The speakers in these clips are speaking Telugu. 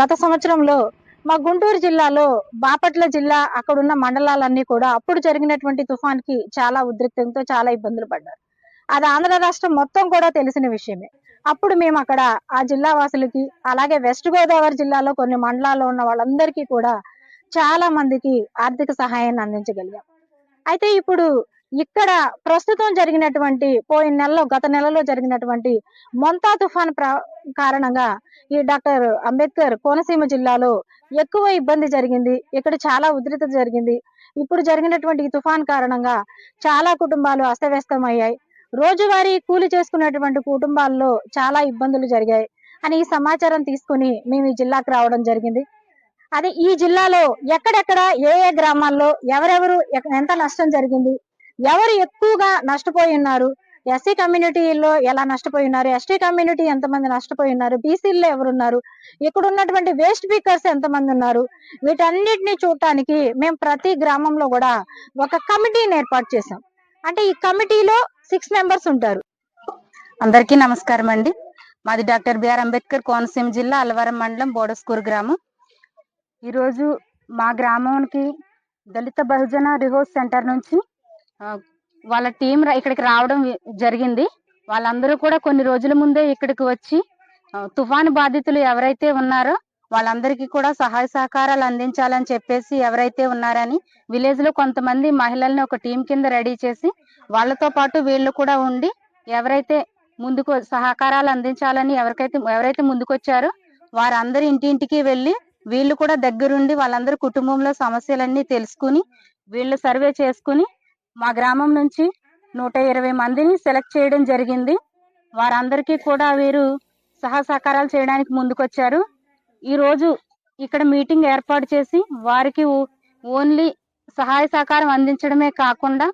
గత సంవత్సరంలో మా గుంటూరు జిల్లాలో బాపట్ల జిల్లా అక్కడ ఉన్న మండలాలన్నీ కూడా అప్పుడు జరిగినటువంటి తుఫాన్కి చాలా ఉద్రిక్తంతో చాలా ఇబ్బందులు పడ్డారు. అది ఆంధ్ర రాష్ట్రం మొత్తం కూడా తెలిసిన విషయమే. అప్పుడు మేము అక్కడ ఆ జిల్లా వాసులకి అలాగే వెస్ట్ గోదావరి జిల్లాలో కొన్ని మండలాల్లో ఉన్న వాళ్ళందరికీ కూడా చాలా మందికి ఆర్థిక సహాయాన్ని అందించగలిగాం. అయితే ఇప్పుడు ఇక్కడ ప్రస్తుతం జరిగినటువంటి పోయిన నెలలో గత నెలలో జరిగినటువంటి మొంతా తుఫాన్ కారణంగా ఈ డాక్టర్ అంబేద్కర్ కోనసీమ జిల్లాలో ఎక్కువ ఇబ్బంది జరిగింది. ఇక్కడ చాలా ఉధృత జరిగింది. ఇప్పుడు జరిగినటువంటి ఈ తుఫాన్ కారణంగా చాలా కుటుంబాలు అస్తవ్యస్తం అయ్యాయి రోజువారీ కూలి చేసుకునేటువంటి కుటుంబాల్లో చాలా ఇబ్బందులు జరిగాయి. అని ఈ సమాచారం తీసుకుని మేము ఈ జిల్లాకు రావడం జరిగింది. అదే ఈ జిల్లాలో ఎక్కడెక్కడ ఏ ఏ గ్రామాల్లో ఎవరెవరు ఎంత నష్టం జరిగింది ఎవరు ఎక్కువగా నష్టపోయి ఉన్నారు ఎస్సీ కమ్యూనిటీలో ఎలా నష్టపోయి ఉన్నారు ఎస్టీ కమ్యూనిటీ ఎంతమంది నష్టపోయి ఉన్నారు బీసీల్లో ఎవరున్నారు? ఇక్కడ ఉన్నటువంటి వేస్ట్ పీకర్స్ ఎంతమంది ఉన్నారు? వీటన్నిటిని చూడటానికి మేము ప్రతి గ్రామంలో కూడా ఒక కమిటీని ఏర్పాటు చేసాం అంటే ఈ కమిటీలో సిక్స్ మెంబర్స్ ఉంటారు. అందరికీ నమస్కారం అండి. మాది డాక్టర్ బిఆర్ అంబేద్కర్ కోనసీమ జిల్లా అలవరం మండలం బోడస్కూరు గ్రామం. ఈరోజు మా గ్రామానికి దళిత బహుజన రిహోస్ సెంటర్ నుంచి వాళ్ళ టీం రా- ఇక్కడికి రావడం జరిగింది. వాళ్ళందరూ కూడా కొన్ని రోజుల ముందే ఇక్కడికి వచ్చి తుఫాను బాధితులు ఎవరైతే ఉన్నారో వాళ్ళందరికీ కూడా సహాయ సహకారాలు అందించాలని చెప్పేసి ఎవరైతే ఉన్నారని విలేజ్లో కొంతమంది మహిళల్ని ఒక టీం కింద రెడీ చేసి వాళ్ళతో పాటు వీళ్ళు కూడా ఉండి ఎవరైతే ముందుకు సహకారాలు అందించాలని ఎవరికైతే ఎవరైతే ముందుకొచ్చారో వారందరి ఇంటింటికి వెళ్ళి వీళ్ళు కూడా దగ్గరుండి వాళ్ళందరి కుటుంబంలో సమస్యలన్నీ తెలుసుకుని వీళ్ళు సర్వే చేసుకుని మా గ్రామం నుంచి నూట ఇరవై మందిని సెలెక్ట్ చేయడం జరిగింది. వారందరికీ కూడా వీరు సహసహకారాలు చేయడానికి ముందుకొచ్చారు. ఈరోజు ఇక్కడ మీటింగ్ ఏర్పాటు చేసి వారికి ఓన్లీ సహాయ సహకారం అందించడమే కాకుండా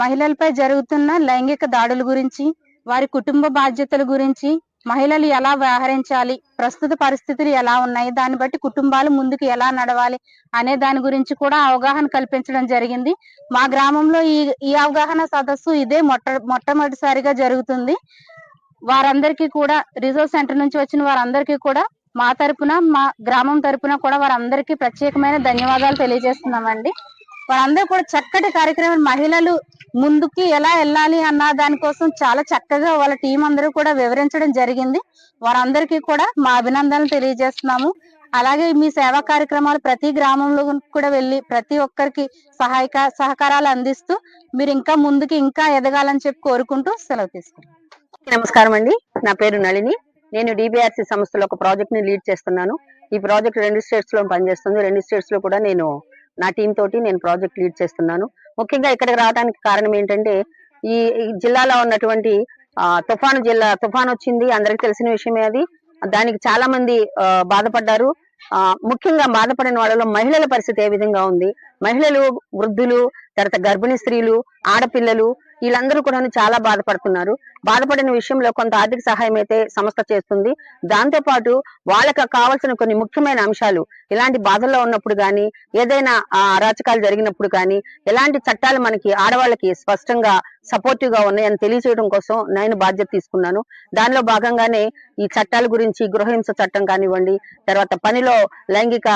మహిళలపై జరుగుతున్న లైంగిక దాడుల గురించి వారి కుటుంబ బాధ్యతల గురించి మహిళలు ఎలా వ్యవహరించాలి? ప్రస్తుత పరిస్థితులు ఎలా ఉన్నాయి? దాన్ని బట్టి కుటుంబాలు ముందుకు ఎలా నడవాలి? అనే దాని గురించి కూడా అవగాహన కల్పించడం జరిగింది. మా గ్రామంలో ఈ ఈ అవగాహన సదస్సు ఇదే మొట్ట మొట్టమొదటిసారిగా జరుగుతుంది. వారందరికీ కూడా రిజర్వ్ సెంటర్ నుంచి వచ్చిన వారందరికీ కూడా మా తరపున మా గ్రామం తరపున కూడా వారందరికీ ప్రత్యేకమైన ధన్యవాదాలు తెలియజేస్తున్నామండి. వారందరూ కూడా చక్కటి కార్యక్రమం మహిళలు ముందుకి ఎలా వెళ్ళాలి అన్న దానికోసం చాలా చక్కగా వాళ్ళ టీం అందరూ కూడా వివరించడం జరిగింది. వారందరికీ కూడా మా అభినందనలు తెలియజేస్తున్నాము. అలాగే మీ సేవా కార్యక్రమాలు ప్రతి గ్రామంలో కూడా వెళ్ళి ప్రతి ఒక్కరికి సహాయక సహకారాలు అందిస్తూ మీరు ఇంకా ముందుకి ఇంకా ఎదగాలని చెప్పి కోరుకుంటూ సెలవు తీసుకున్నాం నమస్కారం అండి. నా పేరు నళిని. నేను డిబిఆర్సి సంస్థలో ఒక ప్రాజెక్ట్ని లీడ్ చేస్తున్నాను. ఈ ప్రాజెక్ట్ రెండు స్టేట్స్లో పనిచేస్తుంది. రెండు స్టేట్స్లో కూడా నేను నా టీం తోటి నేను ప్రాజెక్ట్ లీడ్ చేస్తున్నాను. ముఖ్యంగా ఇక్కడికి రావడానికి కారణం ఏంటంటే ఈ జిల్లాలో ఉన్నటువంటి తుఫాను జిల్లా తుఫాన్ వచ్చింది అందరికి తెలిసిన విషయమే అది. దానికి చాలా మంది బాధపడ్డారు. ఆ, ముఖ్యంగా బాధపడిన వాళ్ళలో మహిళల పరిస్థితి ఏ విధంగా ఉంది? మహిళలు వృద్ధులు తర్వాత గర్భిణీ స్త్రీలు ఆడపిల్లలు వీళ్ళందరూ కూడా చాలా బాధపడుతున్నారు. బాధపడిన విషయంలో కొంత ఆర్థిక సహాయం అయితే సంస్థ చేస్తుంది. దాంతో పాటు వాళ్ళకి కావాల్సిన కొన్ని ముఖ్యమైన అంశాలు ఇలాంటి బాధల్లో ఉన్నప్పుడు కానీ ఏదైనా అరాచకాలు జరిగినప్పుడు కానీ ఎలాంటి చట్టాలు మనకి ఆడవాళ్ళకి స్పష్టంగా సపోర్టివ్గా ఉన్నాయని తెలియజేయడం కోసం నేను బాధ్యత తీసుకున్నాను. దానిలో భాగంగానే ఈ చట్టాల గురించి గృహహింస చట్టం కానివ్వండి తర్వాత పనిలో లైంగిక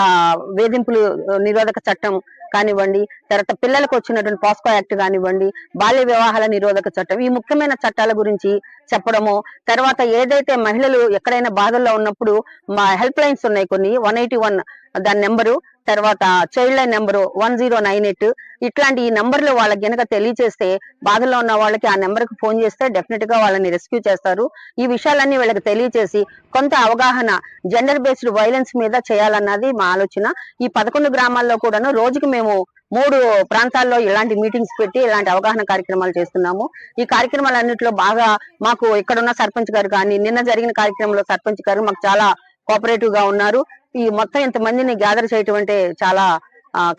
వేధింపులు నిరోధక చట్టం కానివ్వండి తర్వాత పిల్లలకు వచ్చినటువంటి పాస్కో యాక్ట్ కానివ్వండి బాల్య వివాహాల నిరోధక చట్టం ఈ ముఖ్యమైన చట్టాల గురించి చెప్పడము తర్వాత ఏదైతే మహిళలు ఎక్కడైనా బాధల్లో ఉన్నప్పుడు మా హెల్ప్ లైన్స్ ఉన్నాయి కొన్ని వన్ ఎయిటీ వన్ దాని నెంబరు తర్వాత child line number one zero nine eight. ఇట్లాంటి ఈ నెంబర్లు వాళ్ళకి గనక తెలియజేస్తే బాధలో ఉన్న వాళ్ళకి ఆ నెంబర్కి ఫోన్ చేస్తే డెఫినెట్గా వాళ్ళని రెస్క్యూ చేస్తారు. ఈ విషయాలన్నీ వీళ్ళకి తెలియజేసి కొంత అవగాహన జెండర్ బేస్డ్ వైలెన్స్ మీద చేయాలన్నది మా ఆలోచన. ఈ పదకొండు గ్రామాల్లో కూడాను రోజుకి మేము మూడు ప్రాంతాల్లో ఇలాంటి మీటింగ్స్ పెట్టి ఇలాంటి అవగాహన కార్యక్రమాలు చేస్తున్నాము. ఈ కార్యక్రమాలన్నింటిలో బాగా మాకు ఇక్కడ ఉన్న సర్పంచ్ గారు కానీ నిన్న జరిగిన కార్యక్రమంలో సర్పంచ్ గారు మాకు చాలా కోఆపరేటివ్గా ఉన్నారు. ఈ మొత్తం ఇంత మందిని గ్యాదర్ చేయటం అంటే చాలా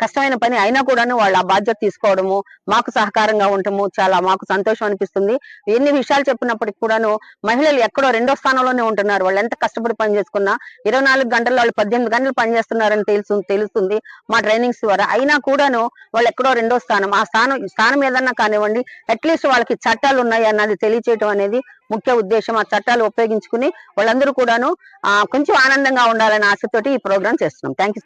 కష్టమైన పని అయినా కూడాను వాళ్ళు ఆ బాధ్యత తీసుకోవడము మాకు సహకారంగా ఉండటము చాలా మాకు సంతోషం అనిపిస్తుంది. ఎన్ని విషయాలు చెప్పినప్పటికి కూడాను మహిళలు ఎక్కడో రెండో స్థానంలోనే ఉంటున్నారు. వాళ్ళు ఎంత కష్టపడి పని చేసుకున్నా ఇరవై నాలుగు గంటల్లో వాళ్ళు పద్దెనిమిది గంటలు పని చేస్తున్నారని తెలుసు తెలుస్తుంది మా ట్రైనింగ్స్ ద్వారా. అయినా కూడాను వాళ్ళు ఎక్కడో రెండో స్థానం ఆ స్థానం స్థానం ఏదన్నా కానివ్వండి అట్లీస్ట్ వాళ్ళకి చట్టాలు ఉన్నాయి అన్నది తెలియచేయటం అనేది ముఖ్య ఉద్దేశం. ఆ చట్టాలు ఉపయోగించుకుని వాళ్ళందరూ కూడాను ఆ కొంచెం ఆనందంగా ఉండాలనే ఆశతోటి ఈ ప్రోగ్రామ్ చేస్తున్నాం. థ్యాంక్